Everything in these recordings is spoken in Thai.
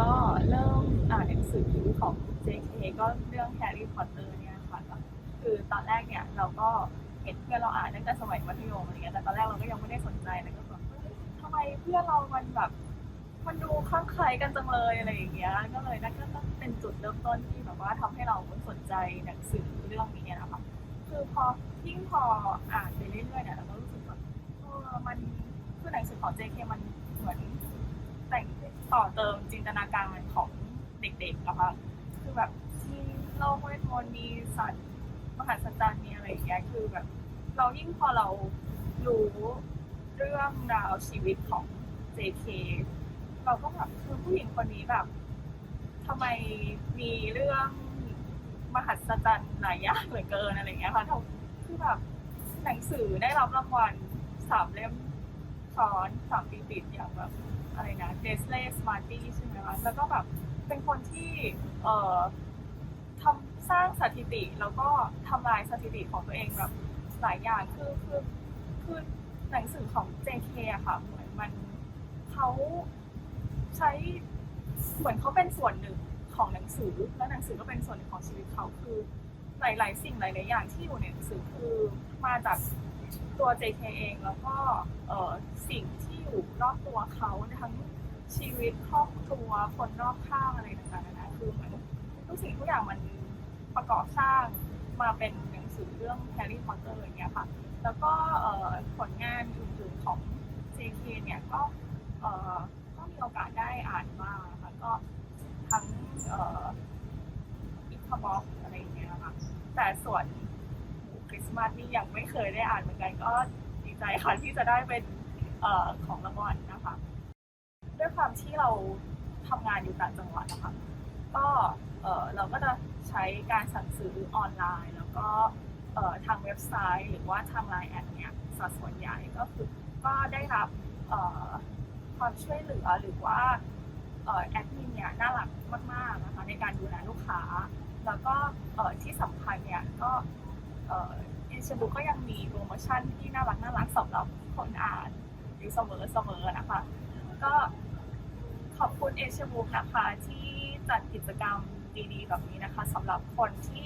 ก็เริ่มอ่านหนังสือของ JK ก็เรื่อง Harry Potter เนี่ยค่ะก็คือตอนแรกเนี่ยเราก็เห็นเพื่อนเราอ่านตั้งแต่สมัยมัธยมอะไรเงี้ยแต่ตอนแรกเราก็ยังไม่ได้สนใจแล้วก็แบบเฮ้ยทำไมเพื่อนเรามันแบบมันดูคลั่งไคล้กันจังเลยอะไรอย่างเงี้ย ก็เลยนั่นก็ต้องเป็นจุดเริ่มต้นที่แบบว่าทำให้เราสนใจหนังสือเรื่องนี้นะคะคือพอยิ่งพออ่านไปเรื่อยๆเนี่ยเราก็รู้สึกแบบเออมันคือหนังสือของ JK มันเหมือน ต่อเติมจินตนาการของเด็กๆนะคะคือแบบมีโลกเวทมนต์มีสัตว์มหัศจรรย์มีอะไรอย่างเงี้ยคือแบบ เรายิ่งพอเรารู้เรื่องราวชีวิตของ JK เราก็แบบคือผู้หญิงคนนี้แบบทำไมมีเรื่องมหัศจรรย์หลายอย่างเหลือเกินอะไรเงี้ยค่ะคือแบบหนังสือได้รับรางวัลสามเล่ม ซ้อนสามปีติดอย่างแบบอะไรนะเดสเลสมาร์ตี้ใช่ไหมคะแล้วก็แบบเป็นคนที่เอ่อทำสร้างสถิติแล้วก็ทำลายสถิติของตัวเองแบบหลายอย่างคือคือคือหนังสือของ JK อะค่ะ เหมือนมันเขาใช้เหมือนเขาเป็นส่วนหนึ่งของหนังสือ แล้วหนังสือก็เป็นส่วนหนึ่งของชีวิตเขาคือหลาย ๆ สิ่งหลาย ๆ อย่างที่อยู่ในหนังสือคือมาจาก ตัว JK เองแล้วก็เออสิ่งที่อยู่รอบตัวเขาทั้งชีวิตครอบครัวคนรอบข้างอะไรต่างๆนานาคือเหมือนทุกสิ่งทุกอย่างมันประกอบสร้างมาเป็นหนังสือเรื่อง Harry Potter อร์อย่างเงี้ยค่ะ แล้วก็เออผลงานอื่นๆของ JK เนี่ยก็เออก็มีโอกาสได้อ่านมางค่ะก็ทั้งเอ่ออิคาบ็อกอะไรอย่างเงี้ยนะคะแต่ส่วน คริสต์มาสนี่ยังไม่เคยได้อ่านเหมือนกันก็ดีใจค่ะที่จะได้เป็นอของรางวัลนะคะ ด้วยความที่เราทำงานอยู่ต่างจังหวัดนะคะก็เราก็จะใช้การสั่งซื้อออนไลน์ แล้วก็ทางเว็บไซต์ หรือว่าทางไลน์แอดเนี่ยสัดส่วนใหญ่ก็คือก็ได้รับความช่วยเหลือหรือว่าออแอดมินเนี่ยน่ารักมากๆนะคะในการดูแลลูกค้า แล้วก็ที่สำคัญเนี่ยก็ อ่อเอชบุก็ยังมีโปรโมชั่นที่น่ารักน่ารักสำหรับคนอ่านอยู่เสมอเสมอๆนะคะ ก็ขอบคุณเอชบุกนะคะที่จัดกิจกรรมดีๆ แบบนี้นะคะสำหรับคนที่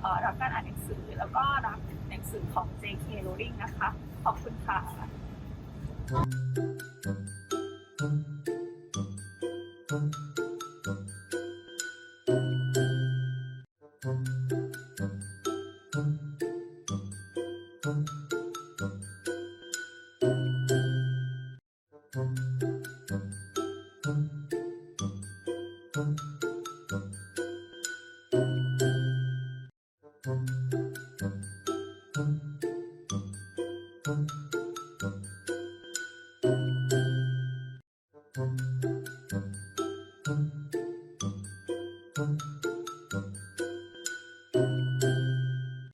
เอ่อรักการอ่านหนังสือแล้วก็รักหนังสือของ JK Rowling นะคะ ขอบคุณค่ะ Thank you.